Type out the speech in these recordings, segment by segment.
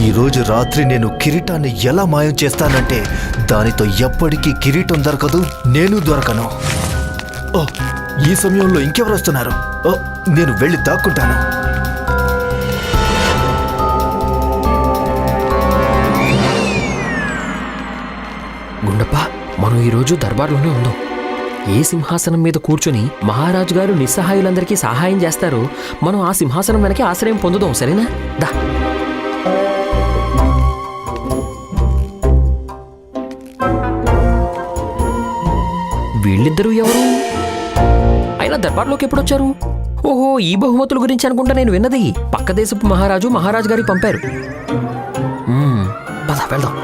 ఈరోజు రాత్రి నేను కిరీటాన్ని ఎలా మాయం చేస్తానంటే దానితో ఎప్పటికీ కిరీటం దొరకదు నేను దొరకను. ఓ ఈ సమయంలో ఇంకెవరు వస్తున్నారు? ఓ నేను వెళ్ళి దాక్కుంటాను. గుండప్ప మనం ఈరోజు దర్బార్లోనే ఉందాం. ఏ సింహాసనం మీద కూర్చొని మహారాజు గారు నిస్సహాయులందరికీ సహాయం చేస్తారో మనం ఆ సింహాసనం వెనక ఆశ్రయం పొందుదాం సరేనా? దా. వీళ్ళిద్దరూ ఎవరు? అయినా దర్బార్లోకి ఎప్పుడొచ్చారు? ఓహో ఈ బహుమతుల గురించి అనుకుంటా నేను విన్నది. పక్క దేశపు మహారాజు మహారాజు గారికి పంపారు. పద వెళ్దాం.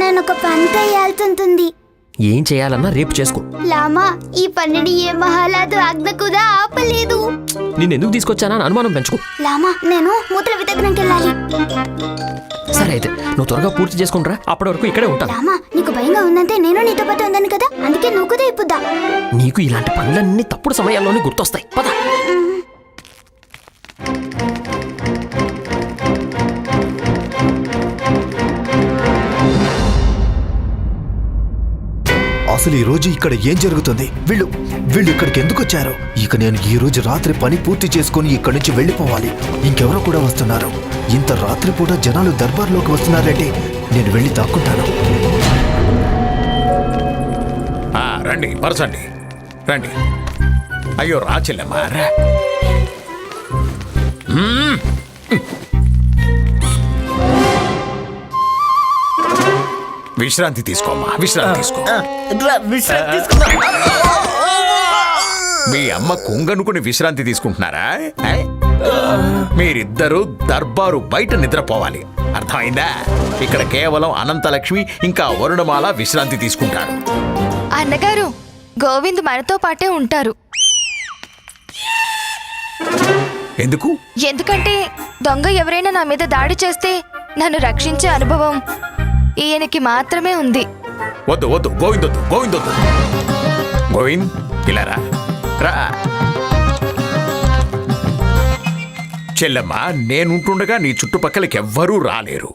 నేను ఒక పని చేయాల్సింటుంది ఏం చేయాలన్నా రేపు చేసుకో. లామా ఈ పనిని ఏ మహాలాదు ఆజ్ఞ కూడా ఆపలేదు. నిన్నెందుకు తీసుకొచ్చానా అని అనుమానం పెంచుకో. లామా నేను మూత్ర వితగ్నంకి వెళ్ళాలి. సరే అయితే నువ్వు త్వరగా పూర్తి చేసుకుంటారా అప్పటి వరకు ఇక్కడే ఉంటాను లామా నీకు భయంగా ఉందంటే నేను నీతో పాటు ఉందని కదా అందుకే నువ్వు కూడా ఇప్పుద్దా నీకు ఇలాంటి పనులన్నీ తప్పుడు సమయాల్లోనే గుర్తొస్తాయి. పద. అసలు ఈ రోజు ఇక్కడ ఏం జరుగుతుంది? వీళ్ళు వీళ్ళు ఇక్కడికి ఎందుకు వచ్చారు? ఇక నేను ఈ రోజు రాత్రి పని పూర్తి చేసుకొని ఇక్కడి నుంచి వెళ్ళిపోవాలి. ఇంకెవరో కూడా వస్తున్నారు. ఇంత రాత్రి పూట జనాలు దర్బార్లోకి వస్తున్నారంటే నేను వెళ్ళి దాక్కుంటాను. ఆ, రండి పరచండి. రండి. అయ్యో రా చెల్లెమ్మా రా. మ్మ్. విశ్రాంతి తీసుకోమ్మా విశ్రాంతి తీసుకో. మీ అమ్మ కుంగనుకుని విశ్రాంతి తీసుకుంటున్నారా? మీరిద్దరూ దర్బారు బయట నిద్రపోవాలి. అర్థమైందా? ఇక్కడ కేవలం అనంతలక్ష్మి ఇంకా వరుణమాల విశ్రాంతి తీసుకుంటారు. అన్నగారు గోవింద్ మనతో పాటే ఉంటారు. ఎందుకు? ఎందుకంటే దొంగ ఎవరైనా నా మీద దాడి చేస్తే నన్ను రక్షించే అనుభవం ఈయనకి మాత్రమే ఉంది. వద్దు వద్దు గోవింద్ వద్దు గోవింద్ వద్దు. గోవింద్ ఇలా రా. రా చెల్లమ్మ నేనుంటుండగా నీ చుట్టుపక్కలకి ఎవ్వరూ రాలేరు.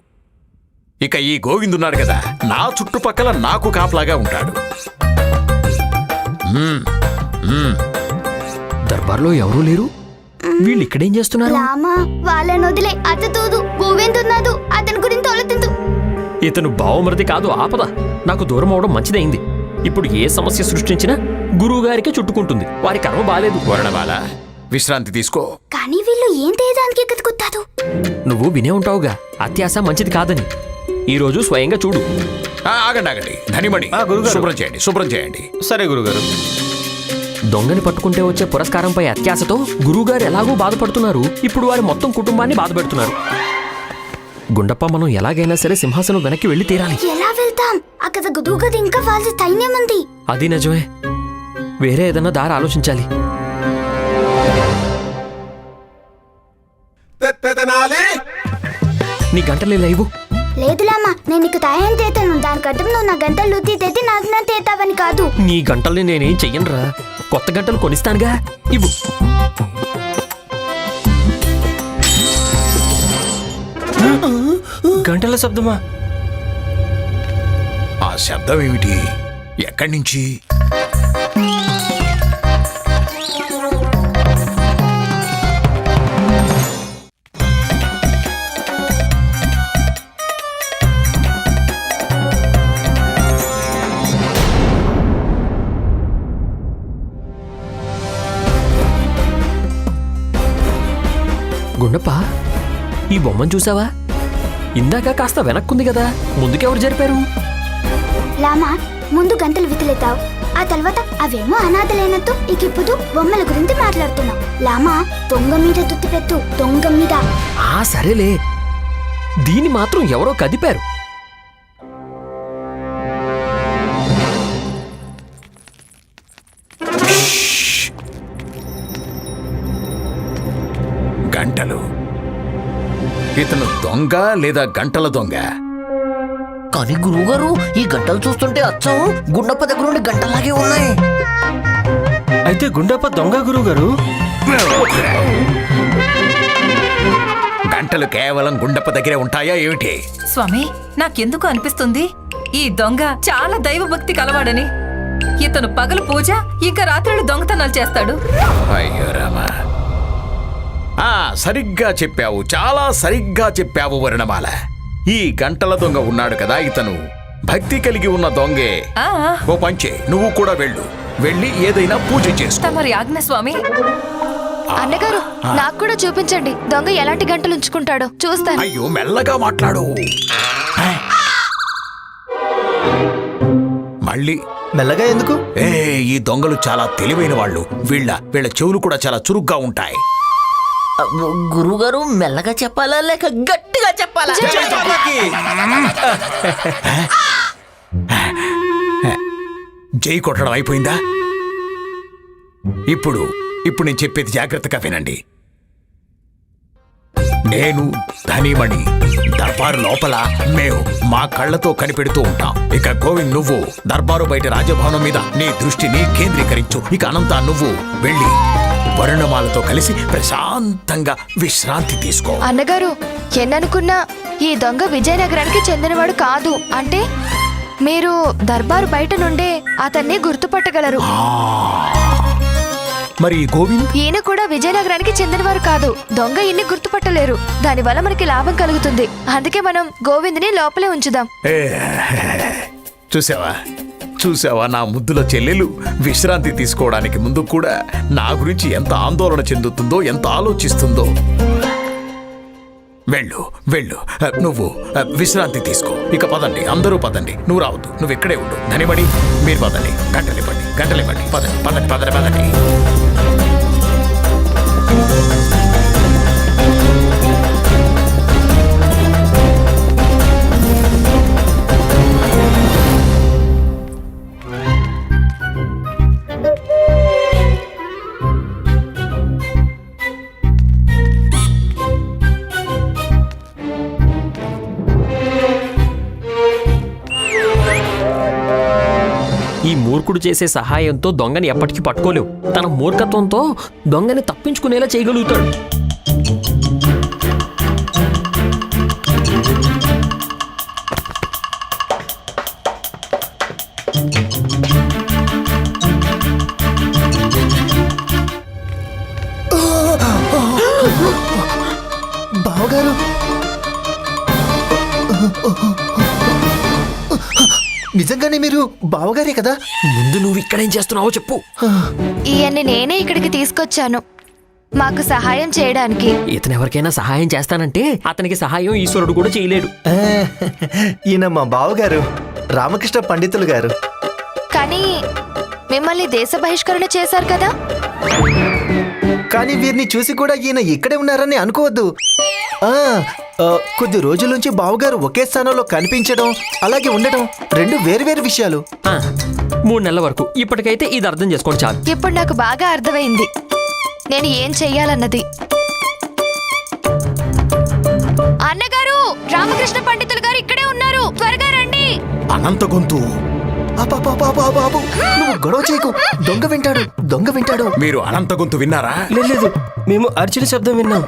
ఇక ఈ గోవింద్ ఉన్నాడు కదా నా చుట్టుపక్కల నాకు కాపలాగా ఉంటాడు. దర్బార్లో ఎవరూ లేరు? వీళ్ళు ఇక్కడేం చేస్తున్నారు? లామా వాళ్ళని వదిలే అతతూదు గోవిందున్నాదు అతని గురించి తొలతిందు. ఇతను బావమరిది కాదు ఆపద. నాకు దూరం అవడం మంచిదైంది. ఇప్పుడు ఏ సమస్య సృష్టించినా గురువు గారికే చుట్టుకుంటుంది. వారి కర్మ బాలేదు. విశ్రాంతి తీసుకో. కానీ వీళ్ళు ఏం తేదానికి ఎక్కదుకుతారు నువ్వు వినే ఉంటావుగా. అత్యాస మంచిది కాదని. ఈరోజు స్వయంగా చూడు. ఆ, ఆగండి ఆగండి. ధనిమణి ఆ, గురుగారు. శుభ్రం చేయండి శుభ్రం చేయండి. సరే గురుగారు. దొంగని పట్టుకుంటే వచ్చే పురస్కారంపై అత్యాశతో గురువుగారు ఎలాగో బాధపడుతున్నారు. ఇప్పుడు వారి మొత్తం కుటుంబాన్ని బాధపెడుతున్నారు గుండప్ప మనం ఎలాగైనా సరే సింహాసనం వెనక్కి వెళ్ళి తీరాలి. ఎలా వెళ్తాం? అక్కడ గుదువు కదా ఇంకా వాళ్ళ సైన్యం ఉంది అది నిజమే. వేరే ఏదన్నా దారి ఆలోచించాలి. నీ గంటలే లేవు లేదులామా నేను నీకు తాయం తేతాను దాని కట్టం నువ్వు నా గంటలు లూతి తెత్తి నాకు నా తేతావని కాదు. నీ గంటల్ని నేనేం చెయ్యనురా. కొత్త గంటలు కొనిస్తానుగా. ఇవ్వు. గంటల శబ్దమా? ఆ శబ్దం ఏమిటి? ఎక్కడి నుంచి? గుండప్ప ఈ బొమ్మను చూసావా? ఇందాక కాస్త వెనక్కుంది కదా ముందుకెవరు జరిపారు? లామా ముందు గంటలు వితిలేతావు ఆ తర్వాత అవేమో అనాథలైనట్టు ఇక ఇప్పుడు బొమ్మల గురించి మాట్లాడుతున్నావు. లామా దొంగ మీద దుత్తి పెట్టు దొంగ మీద. ఆ సరేలే. దీన్ని మాత్రం ఎవరో కదిపారు. ఇతను దొంగ లేదా గంటల దొంగ? కానీ గురువుగారు ఈ గంటలు చూస్తుంటే అచ్చం గుండప్ప దగ్గర నుండి గంటలాగే ఉన్నాయి. అయితే గుండప్ప దొంగ గురువు గారు గంటలు కేవలం గుండప్ప దగ్గరే ఉంటాయా ఏమిటి? స్వామి నాకెందుకు అనిపిస్తుంది? ఈ దొంగ చాలా దైవభక్తి కలవాడని. ఇతను పగలు పూజ ఇంకా రాత్రులు దొంగతనాలు చేస్తాడు. అయ్యో రామా. ఆ సరిగ్గా చెప్పావు. చాలా సరిగ్గా చెప్పావు వర్ణమాల ఈ గంటల దొంగ ఉన్నాడు కదా ఇతను. భక్తి కలిగి ఉన్న దొంగే. ఆ ఓ పంచే నువ్వు కూడా వెళ్ళు. వెళ్ళి ఏదైనా పూజ చేసుకో. తమరి ఆజ్ఞ స్వామి? అన్నగారు నాకు కూడా చూపించండి. దొంగ ఎలాంటి గంటలు ఉంచుకుంటాడో. చూస్తాను. అయ్యో మెల్లగా మాట్లాడు. మళ్ళీ. మెల్లగా ఎందుకు? ఏ ఈ దొంగలు చాలా తెలివైన వాళ్ళు. వీళ్ళ వీళ్ళ చెవులు కూడా చాలా చురుగ్గా ఉంటాయి. గురువుగారు మెల్లగా చెప్పాలా లేక గట్టిగా చెప్పాలా జై కొట్టడం అయిపోయిందా ఇప్పుడు ఇప్పుడు నేను చెప్పేది జాగ్రత్తగా వినండి నేను ధనిమణి దర్బారు లోపల మేము మా కళ్ళతో కనిపెడుతూ ఉంటాం ఇక గోవింద్ నువ్వు దర్బారు బయట రాజభవనం మీద నీ దృష్టిని కేంద్రీకరించు ఇక అనంత నువ్వు వెళ్ళి వరుణమాలతో కలిసి ప్రశాంతంగా విశ్రాంతి తీసుకో. అన్నగారు ఎన్ననుకున్నా ఈ దొంగ విజయనగరానికి చెందినవాడు కాదు. అంటే మీరు దర్బారు బయట నుండే అతన్ని గుర్తుపట్టగలరు. మరి గోవింద్? ఈయన కూడా విజయనగరానికి చెందినవారు కాదు. దొంగ ఇన్ని గుర్తుపట్టలేరు. దానివల్ల మనకి లాభం కలుగుతుంది. అందుకే మనం గోవింద్ని లోపలే ఉంచుదాం. చూసావా? చూసావా నా ముద్దుల చెల్లెలు? విశ్రాంతి తీసుకోవడానికి ముందు కూడా నా గురించి ఎంత ఆందోళన చెందుతుందో ఎంత ఆలోచిస్తుందో. వెళ్ళు వెళ్ళు. నువ్వు విశ్రాంతి తీసుకో. ఇక పదండి అందరూ పదండి. నువ్వు రావద్దు. నువ్వు ఇక్కడే ఉండు. ధనిబడి మీరు పదండి. గంటలివ్వండి గంటలివ్వండి పదండి పదండి పదండి పదండి. మూర్ఖుడు చేసే సహాయంతో దొంగని ఎప్పటికీ పట్టుకోలేవు. తన మూర్ఖత్వంతో దొంగని తప్పించుకునేలా చేయగలుగుతాడు. నిజంగానే మీరు బావగారే కదా? ముందు నువ్వు ఇక్కడేం చేస్తున్నావో చెప్పు. ఈయన్ని నేనే ఇక్కడికి తీసుకొచ్చాను. మాకు సహాయం చేయడానికి. ఇతను ఎవరికైనా సహాయం చేస్తానంటే అతనికి సహాయం ఈశ్వరుడు కూడా చేయలేడు. ఆ, ఈయన మా బావగారు రామకృష్ణ పండితులు గారు. కానీ మిమ్మల్ని దేశ బహిష్కరణ చేశారు కదా? కానీ వీరిని చూసి కూడా ఈయన ఇక్కడే ఉన్నారని అనుకోవద్దు. ఆ, కొద్ది రోజుల నుంచి బావగారు ఒకే స్థానంలో కనిపించడం అలాగే ఉండటం రెండు వేరువేరు విషయాలు. ఆ, మూడు నెలల వరకు. ఇప్పటికైతే ఇది అర్థం చేసుకోండి చాలు. ఇప్పుడు నాకు బాగా అర్థమైంది. నేను ఏం చెయ్యాలన్నది. అన్నగారు రామకృష్ణ పండితులు గారు ఇక్కడే ఉన్నారు. త్వరగా రండి. అనంత గొంతు. బాబు నువ్వు గొడవ చేయకు. దొంగ వింటాడు దొంగ వింటాడు. మీరు అనంత గొంతు విన్నారా? లేదు మేము అర్చుల శబ్దం విన్నాం.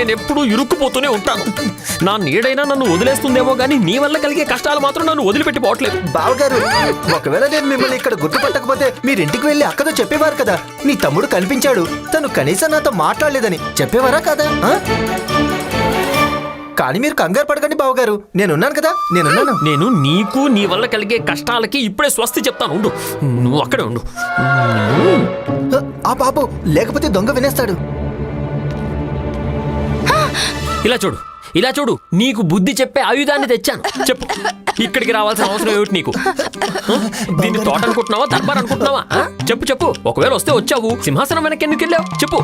నేను ఎప్పుడూ ఇరుక్కుపోతూనే ఉంటాను. నా నీడైనా నన్ను వదిలేస్తుందేమో కానీ నీ వల్ల కలిగే కష్టాలు మాత్రం నన్ను వదిలిపెట్టి పోవట్లేదు బావగారు ఒకవేళ నేను మిమ్మల్ని ఇక్కడ గుర్తుపట్టకపోతే మీరు ఇంటికి వెళ్ళి అక్కతో చెప్పేవారు కదా. నీ తమ్ముడు కనిపించాడు. తను కనీసం నాతో మాట్లాడలేదని చెప్పేవారా కదా? కానీ మీరు కంగారు పడకండి బావగారు. నేనున్నాను కదా నేనున్నాను. నేను నీకు నీ వల్ల కలిగే కష్టాలకి ఇప్పుడే స్వస్తి చెప్తాను. ఉండు. నువ్వు అక్కడే ఉండు. ఆ బాబు లేకపోతే దొంగ వినేస్తాడు. ఇలా చూడు ఇలా చూడు నీకు బుద్ధి చెప్పే ఆయుధాన్ని తెచ్చాను. చెప్పు ఇక్కడికి రావాల్సిన అవసరం ఏమిటి నీకు? దీన్ని తోట అనుకుంటున్నావా దర్బార్ అనుకుంటున్నావా? ఆ? చెప్పు చెప్పు ఒకవేళ వస్తే వచ్చావు సింహాసనం వెనక్కి ఎందుకు వెళ్ళావు? చెప్పు.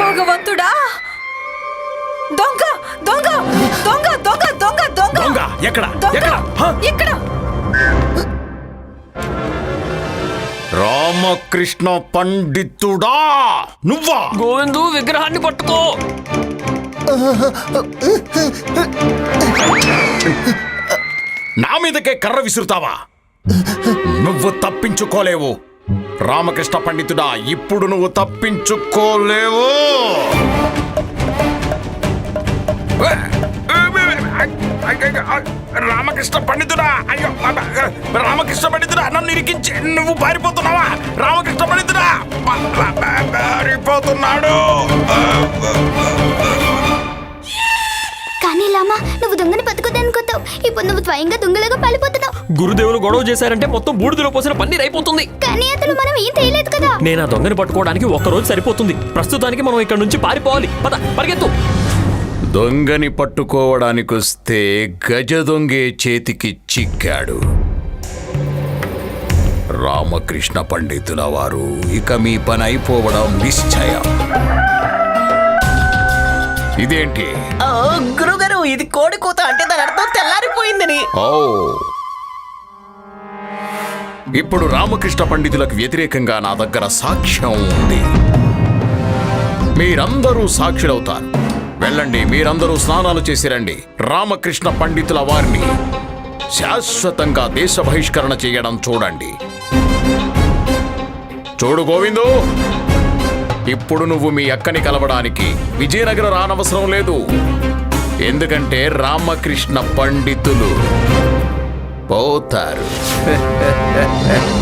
భగవంతుడా! దొంగ దొంగ దొంగ దొంగ దొంగ దొంగ! దొంగ ఎక్కడ? దొంగ ఎక్కడ? హ? ఇక్కడ! రామకృష్ణ పండితుడా? నువ్వా? గోవిందు విగ్రహాన్ని పట్టుకో. నా మీదకే కర్ర విసురుతావా? నువ్వు తప్పించుకోలేవు. రామకృష్ణ పండితుడా ఇప్పుడు నువ్వు తప్పించుకోలేవు. రామకృష్ణ పండితుడా? అయ్యో రామకృష్ణ పండితుడా? నన్ను ఇరికించి నువ్వు పారిపోతున్నావా? రామకృష్ణ పండితుడా? పారిపోతున్నాడు. కానీ లామా నువ్వు దొంగని బతుకుదనుకుంటావు ఇప్పుడు నువ్వు స్వయంగా దొంగలుగా పాలిపోతున్నావు గురుదేవులు గొడవ చేశారంటే మొత్తం బూడిదలో పోసిన పన్నీర్ అయిపోతుంది. కానీ అతను మనం ఏం చేయలేదు కదా? నేను ఆ దొంగని పట్టుకోవడానికి ఒక్క రోజు సరిపోతుంది. ప్రస్తుతానికి మనం ఇక్కడ నుంచి పారిపోవాలి. పద పరిగెత్తు. దొంగని పట్టుకోవడానికొస్తే గజ దొంగే చేతికి చిక్కాడు. రామకృష్ణ పండితుల వారు ఇక మీ పని అయిపోవడం నిశ్చయం. ఇదేంటి? గురుగారు ఇది కోడి కూత అంటే దాని అర్థం తెల్లారిపోయిందని. ఓ. ఇప్పుడు రామకృష్ణ పండితులకు వ్యతిరేకంగా నా దగ్గర సాక్ష్యం ఉంది. మీరందరూ సాక్షులవుతారు. వెళ్ళండి మీరందరూ స్నానాలు చేసి రండి. రామకృష్ణ పండితుల వారిని శాశ్వతంగా దేశ బహిష్కరణ చేయడం చూడండి. చూడు గోవిందు ఇప్పుడు నువ్వు మీ అక్కని కలవడానికి విజయనగరం రానవసరం లేదు. ఎందుకంటే రామకృష్ణ పండితులు పోతారు.